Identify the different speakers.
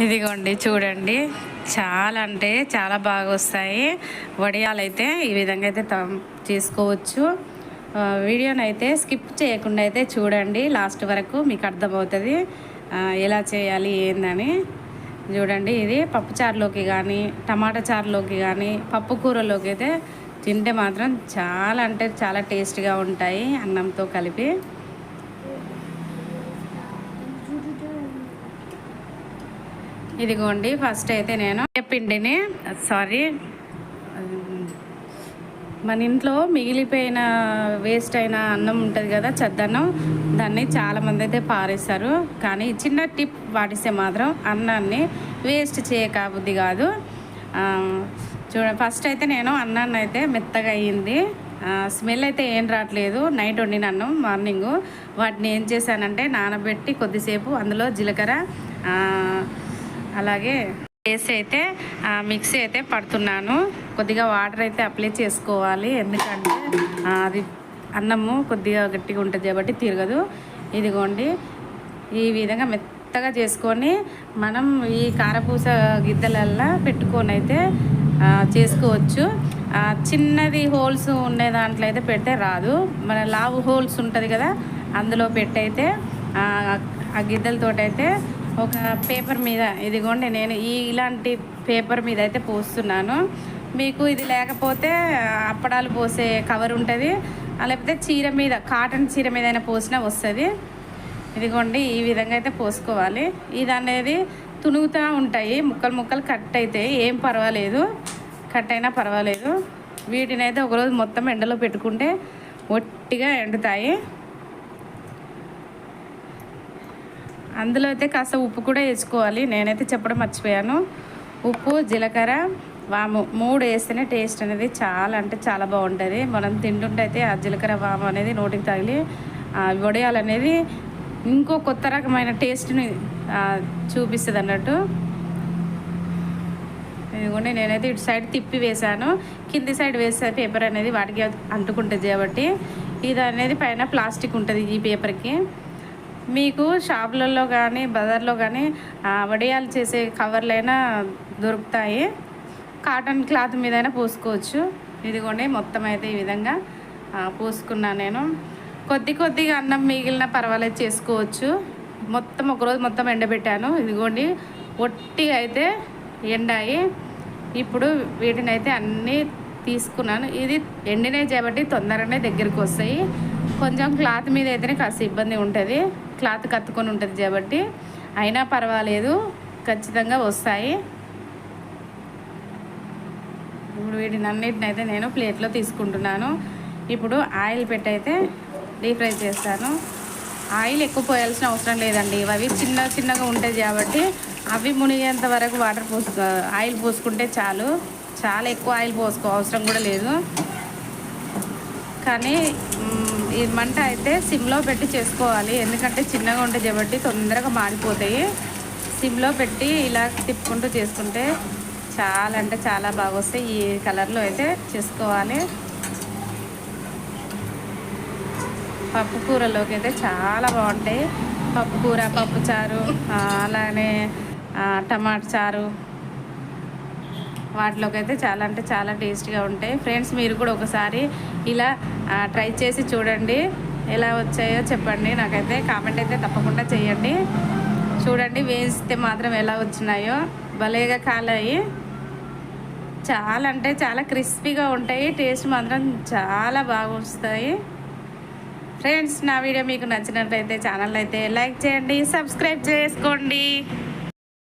Speaker 1: ఇదిగోండి చూడండి. చాలా అంటే చాలా బాగా వస్తాయి. వడియాలు అయితే ఈ విధంగా అయితే తం- చేసుకోవచ్చు వీడియోనైతే వీడియోని అయితే స్కిప్ చేయకుండా అయితే చూడండి. లాస్ట్ వరకు మీకు అర్థమవుతుంది. ఎలా చేయాలి ఏందని. చూడండి ఇది పప్పు చారులోకి కానీ టమాటా చారులోకి కానీ పప్పు కూరలోకి అయితే తింటే మాత్రం చాలా అంటే చాలా టేస్ట్గా ఉంటాయి అన్నంతో కలిపి. ఇదిగోండి ఫస్ట్ అయితే నేను పిండిని సారీ మన ఇంట్లో మిగిలిపోయిన వేస్ట్ అయిన అన్నం ఉంటుంది కదా చద్దన్నం దాన్ని చాలామంది అయితే పారేస్తారు. కానీ చిన్న టిప్ పాటిస్తే మాత్రం అన్నాన్ని వేస్ట్ చేయకబుద్ది కాదు. చూడ ఫస్ట్ అయితే నేను అన్నాన్ని అయితే మెత్తగా అయ్యింది. స్మెల్ అయితే ఏం రావట్లేదు. నైట్ వండిన అన్నం మార్నింగ్ వాటిని ఏం చేశానంటే నానబెట్టి కొద్దిసేపు అందులో జీలకర్ర అలాగే వేసి అయితే మిక్సీ అయితే పడుతున్నాను. కొద్దిగా వాటర్ అయితే అప్లై చేసుకోవాలి. ఎందుకంటే అది అన్నము కొద్దిగా గట్టిగా ఉంటుంది కాబట్టి తిరగదు. ఇదిగోండి. ఈ విధంగా మెత్తగా చేసుకొని మనం ఈ కారపూస గిద్దలల్లా పెట్టుకొని అయితే చేసుకోవచ్చు. చిన్నది హోల్స్ ఉండే దాంట్లో అయితే పెడితే రాదు. మన లావు హోల్స్ ఉంటుంది కదా అందులో పెట్టయితే ఆ, ఆ అయితే ఒక పేపర్ మీద ఇదిగోండి నేను ఈ ఇలాంటి పేపర్ మీద అయితే పోస్తున్నాను. మీకు ఇది లేకపోతే అప్పడాలు పోసే కవర్ ఉంటుంది. లేకపోతే చీర మీద కాటన్ చీర మీద అయినా పోసినా వస్తుంది. ఇదిగోండి ఈ విధంగా అయితే పోసుకోవాలి. ఇది అనేది తునుగుతూ ఉంటాయి. ముక్కలు ముక్కలు కట్ అయితే ఏం పర్వాలేదు. కట్ అయినా పర్వాలేదు. వీటిని అయితే ఒకరోజు మొత్తం ఎండలో పెట్టుకుంటే ఒట్టిగా ఎండుతాయి. అందులో అయితే కాస్త ఉప్పు కూడా వేసుకోవాలి. నేనైతే చెప్పడం మర్చిపోయాను. ఉప్పు జీలకర్ర వాము మూడు వేస్తేనే టేస్ట్ అనేది చాలా అంటే చాలా బాగుంటుంది. మనం తింటుంటే అయితే ఆ జీలకర్ర వాము అనేది నోటికి తగిలి వడియాలనేది వడియాలు అనేది ఇంకో కొత్త రకమైన టేస్ట్ని చూపిస్తుంది అన్నట్టు. ఇదిగోండి నేనైతే ఇటు సైడ్ తిప్పి వేశాను. కింది సైడ్ వేసే పేపర్ అనేది వాటికి అంటుకుంటుంది కాబట్టి. ఇది అనేది పైన ప్లాస్టిక్ ఉంటుంది ఈ పేపర్కి. మీకు షాపులలో కానీ బజార్లో కానీ వడియాలు చేసే కవర్లైనా దొరుకుతాయి. కాటన్ క్లాత్ మీదైనా పూసుకోవచ్చు. ఇదిగోండి మొత్తం అయితే ఈ విధంగా పూసుకున్నా నేను. కొద్ది కొద్దిగా అన్నం మిగిలిన పర్వాలేదు చేసుకోవచ్చు. మొత్తం ఒకరోజు మొత్తం ఎండబెట్టాను. ఇదిగోండి ఒట్టిగా అయితే ఎండాయి. ఇప్పుడు వీటిని అయితే అన్నీ తీసుకున్నాను. ఇది ఎండినాయి కాబట్టి తొందరగానే దగ్గరికి వస్తాయి. కొంచెం క్లాత్ మీద అయితేనే కాస్త ఇబ్బంది ఉంటుంది. క్లాత్ కత్తుకొని ఉంటుంది కాబట్టి. అయినా పర్వాలేదు. ఖచ్చితంగా వస్తాయి. ఇప్పుడు వీటిని అన్నిటిని అయితే నేను ప్లేట్లో తీసుకుంటున్నాను. ఇప్పుడు ఆయిల్ పెట్టయితే డీప్ ఫ్రై చేస్తాను. ఆయిల్ ఎక్కువ పోయాల్సిన అవసరం లేదండి. అవి చిన్న చిన్నగా ఉంటాయి కాబట్టి అవి మునిగేంత వరకు వాటర్ పోసు ఆయిల్ పోసుకుంటే చాలు. చాలా ఎక్కువ ఆయిల్ పోసుకో అవసరం కూడా లేదు. కానీ ఈ మంట అయితే సిమ్లో పెట్టి చేసుకోవాలి. ఎందుకంటే చిన్నగా ఉంటాయి కాబట్టి తొందరగా మాడిపోతాయి సిమ్లో పెట్టి ఇలా తిప్పుకుంటూ చేసుకుంటే చాలా అంటే చాలా బాగా వస్తాయి ఈ కలర్లో అయితే చేసుకోవాలి. పప్పు కూరలోకి అయితే చాలా బాగుంటాయి. పప్పు కూర పప్పు చారు అలానే టమాటా చారు వాటిలోకి అయితే చాలా అంటే చాలా టేస్ట్గా ఉంటాయి. ఫ్రెండ్స్ మీరు కూడా ఒకసారి ఇలా ట్రై చేసి చూడండి. ఎలా వచ్చాయో చెప్పండి. నాకైతే కామెంట్ అయితే తప్పకుండా చేయండి. చూడండి వేస్తే మాత్రం ఎలా వచ్చినాయో. భలేగా కాలాయి. చాలా అంటే చాలా క్రిస్పీగా ఉంటాయి. టేస్ట్ మాత్రం చాలా బాగా వస్తాయి. ఫ్రెండ్స్ నా వీడియో మీకు నచ్చినట్లయితే ఛానల్ అయితే లైక్ చేయండి సబ్స్క్రైబ్ చేసుకోండి.